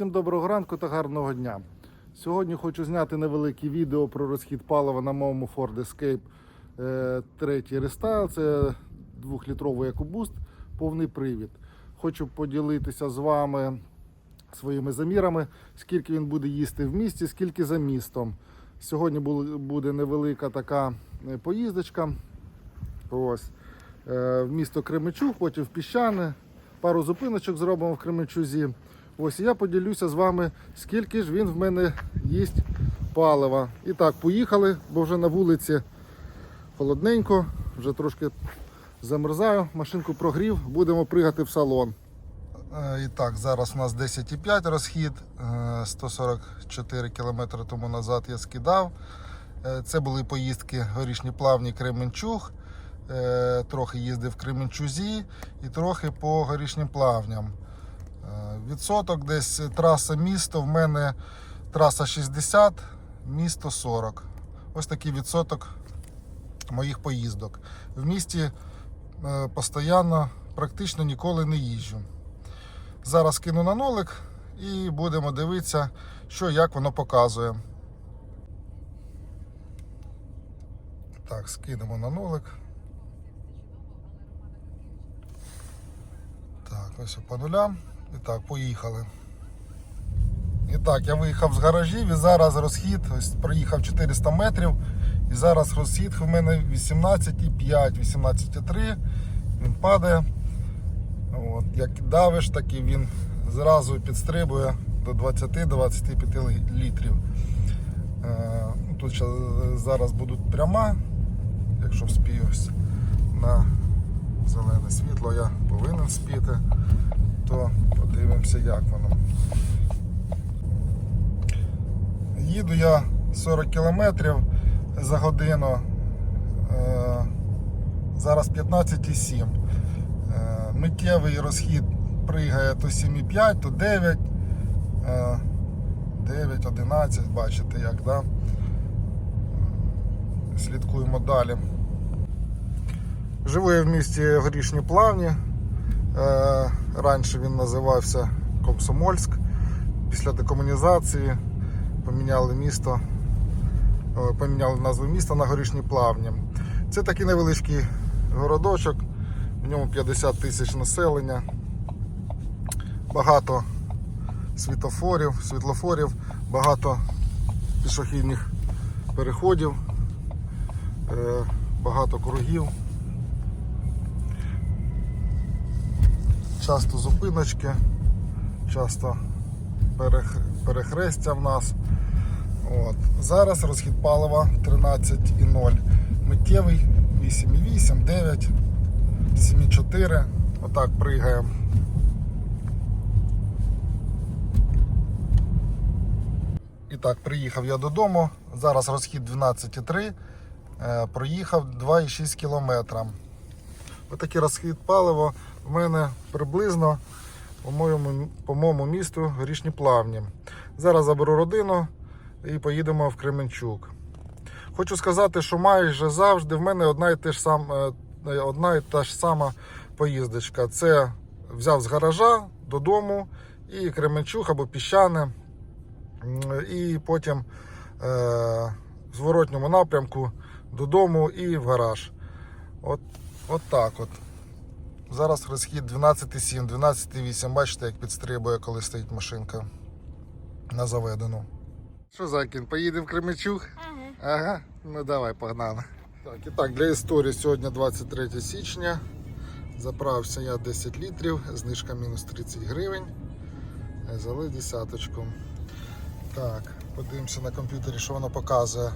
Всім доброго ранку та гарного дня. Сьогодні хочу зняти невелике відео про розхід палива на моєму Ford Escape е, третій рестайл. Це 2-літровий EcoBoost, повний привід. Хочу поділитися з вами своїми замірами, скільки він буде їсти в місті, скільки за містом. Сьогодні буде невелика така е, поїздочка. Ось. Е, В місто Кременчуг, потім в Піщане. Пару зупиночок зробимо в Кременчузі. Ось я поділюся з вами, скільки ж він в мене їсть палива. І так, поїхали, бо вже на вулиці холодненько, вже трошки замерзаю, машинку прогрів, будемо пригати в салон. Е, І так, зараз у нас 10,5 розхід, е, 144 км тому назад я скидав. Е, Це були поїздки горішні плавні Кременчуг. Е, Трохи їздив в Кременчузі і трохи по горішнім плавням. Е, Відсоток десь траса місто. В мене траса 60, місто 40. Ось такий відсоток моїх поїздок. В місті е, постійно практично ніколи не їжджу. Зараз кину на нолик і будемо дивитися, що як воно показує. Так, скинемо на нолик. Так, ось по нулям. І так, поїхали. І так, я виїхав з гаражів і зараз розхід, ось проїхав 400 метрів. І зараз розхід в мене 18,5, 18,3. Він падає. От, як давиш, так і він зразу підстрибує до 20-25 літрів. Е, ну, Тут ще зараз будуть пряма, якщо вспію ось на зелене світло, я повинен спіти, то подивимося, як воно. Їду я 40 км за годину. Е, Зараз 15,7. Е, Миттєвий розхід пригає то 7,5, то 9. е, 9, 11, бачите як, да? Слідкуємо далі. Живу я в місті Горішні Плавні. Е, раніше він називався Комсомольськ. Після декомунізації поміняли місто, е, поміняли назву міста на Горішні Плавні. Це такий невеличкий городочок, в ньому 50 тисяч населення, багато світлофорів, світлофорів, багато пішохідних переходів, е, багато кругів. Часто зупиночки, часто перех- перехрестя в нас. От. Зараз розхід палива 13,0. Миттєвий 8,8, 9, 7,4. Отак пригаємо. І так, приїхав я додому. Зараз розхід 12,3. Е, Проїхав 2,6 кілометра. Отакий розхід палива в мене приблизно по моєму, по моєму місту Горішні Плавні. Зараз заберу родину і поїдемо в Кременчук. Хочу сказати, що майже завжди в мене одна і, те ж сам, е, одна і та ж сама поїздочка. Це взяв з гаража додому і Кременчук або Піщане. І потім е, в зворотньому напрямку додому і в гараж. От, от так от. Зараз розхід 12,7, 12,8. Бачите, як підстрибує, коли стоїть машинка на заведену. Що, Закін, поїдемо в Кременчуг? Ага. Ага, ну давай, погнали. Так, і так, для історії сьогодні 23 січня. Заправився я 10 літрів, знижка мінус 30 гривень. Е, Залив десяточку. Так, подивимося на комп'ютері, що воно показує.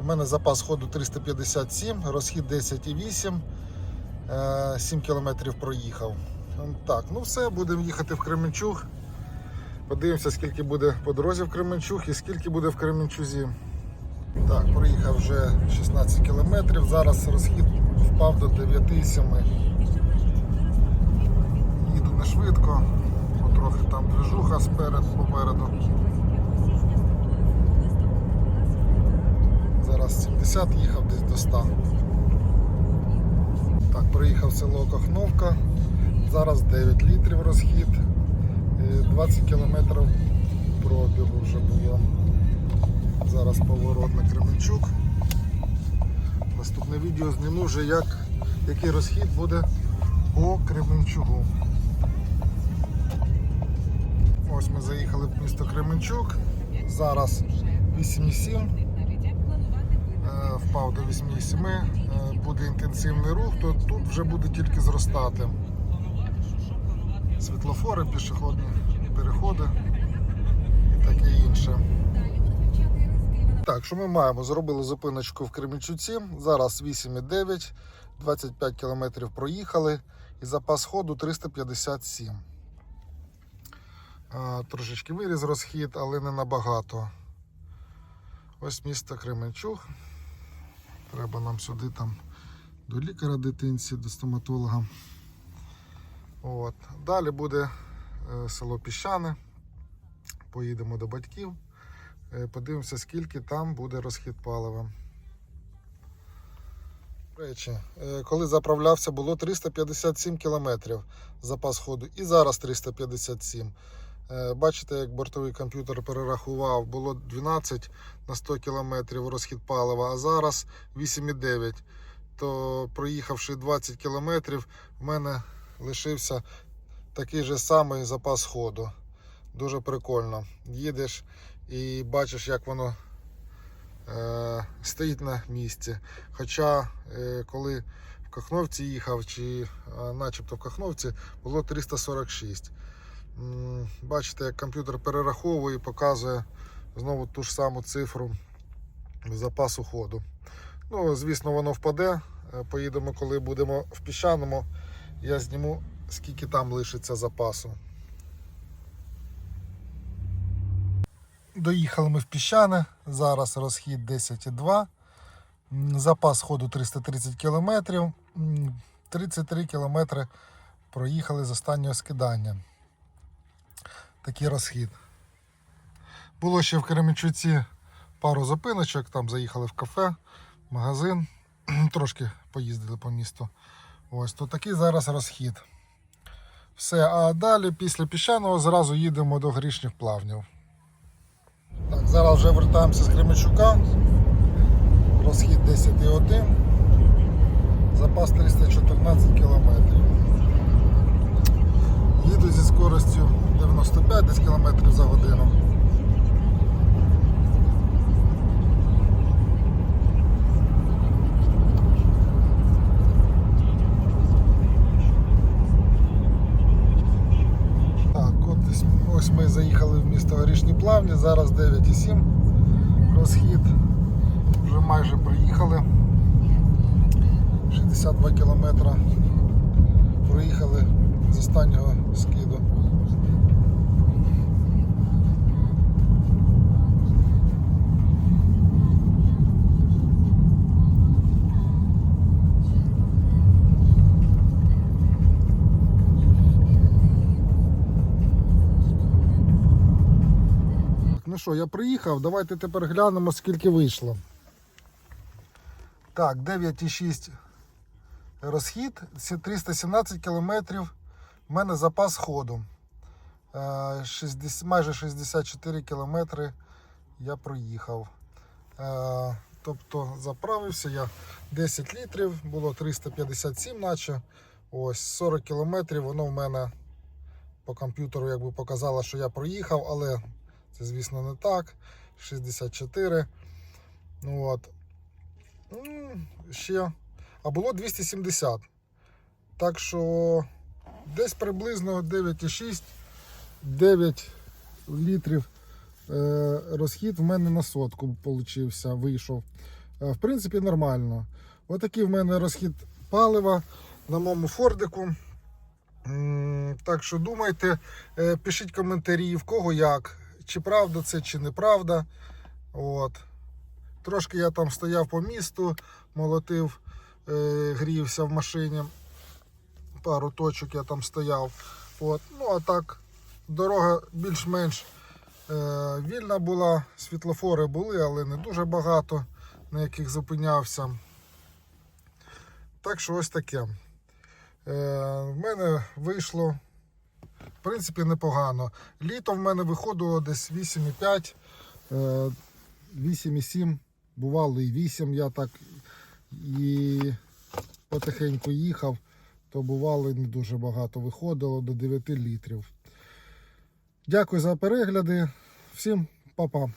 У мене запас ходу 357, розхід 10,8. Е, 7 кілометрів проїхав. Ем, Так, ну все, будемо їхати в Кременчуг. Подивимося, скільки буде по дорозі в Кременчуг і скільки буде в Кременчузі. Так, проїхав вже 16 кілометрів. Зараз розхід впав до 9,7. Їду не швидко, бо трохи там движуха спереду попереду. Зараз 70 їхав десь до 100. Так, проїхав село Кохновка. Зараз 9 літрів розхід. Е, 20 кілометрів пробігу вже було. Зараз поворот на Кременчук. Наступне відео зніму вже як, який розхід буде по Кременчугу. Ось ми заїхали в місто Кременчук. Зараз 8,7. Е, Впав до 8,7. Е, Буде інтенсивний рух, то тут вже буде тільки зростати. Світлофори, пішохідні переходи і таке інше. Так, що ми маємо? Зробили зупиночку в Кременчуці. Зараз 8,9, 25 кілометрів проїхали і запас ходу 357. А, Трошечки виріз розхід, але не набагато. Ось місто Кременчуг. Треба нам сюди там до лікаря дитинці, до стоматолога. От. Далі буде е, село Піщане. Поїдемо до батьків. Е, Подивимося, скільки там буде розхід палива. Речі, е, коли заправлявся, було 357 кілометрів запас ходу, і зараз 357. Е, Бачите, як бортовий комп'ютер перерахував, було 12 на 100 кілометрів розхід палива, а зараз 8,9. То проїхавши 20 кілометрів, в мене лишився такий же самий запас ходу. Дуже прикольно. Їдеш і бачиш, як воно е, стоїть на місці. Хоча, е, коли в Кахновці їхав, чи е, начебто в Кахновці, було 346. Бачите, як комп'ютер перераховує і показує знову ту ж саму цифру запасу ходу. Ну, звісно, воно впаде. Е, Поїдемо, коли будемо в піщаному. Я зніму, скільки там лишиться запасу. Доїхали ми в піщане. Зараз розхід 10,2. Запас ходу 330 км. 33 км проїхали з останнього скидання. Такий розхід. Було ще в Кременчуці пару зупиночок, там заїхали в кафе, магазин, трошки поїздили по місту. Ось то такий зараз розхід. Все, а далі після піщаного зразу їдемо до грішніх плавнів. Так, зараз вже вертаємося з Кременчука. Розхід 10,1. Запас 314 км. Їду зі скоростю 95 десь км за годину. Так, от ось ми заїхали в місто Горішні Плавні, зараз 9,7 розхід. Вже майже приїхали. 62 кілометра проїхали з останнього скиду. Що, я приїхав, давайте тепер глянемо, скільки вийшло. Так, 9,6 розхід, 317 кілометрів. У мене запас ходу. Е, 60, майже 64 кілометри я проїхав. Е, Тобто заправився я 10 літрів, було 357, наче. Ось 40 кілометрів. Воно в мене по комп'ютеру якби показало, що я проїхав, але це, звісно, не так. 64. Ну, от. Ще. А було 270. Так що десь приблизно 9,6, 9 літрів е, розхід в мене на сотку получився, вийшов. Е, в принципі, нормально. Отакий в мене розхід палива на моєму фордику. Так що думайте, е, пишіть коментарі, в кого як, чи правда це, чи неправда. От. Трошки я там стояв по місту, молотив, е, грівся в машині. Пару точок я там стояв. От. Ну а так, дорога більш-менш е, вільна була, світлофори були, але не дуже багато, на яких зупинявся. Так що ось таке. Е, в мене вийшло В принципі, непогано. Літо в мене виходило десь 8,5, е, 8,7, бувало і 8, я так і потихеньку їхав, то бувало не дуже багато виходило до 9 літрів. Дякую за перегляди. Всім па-па.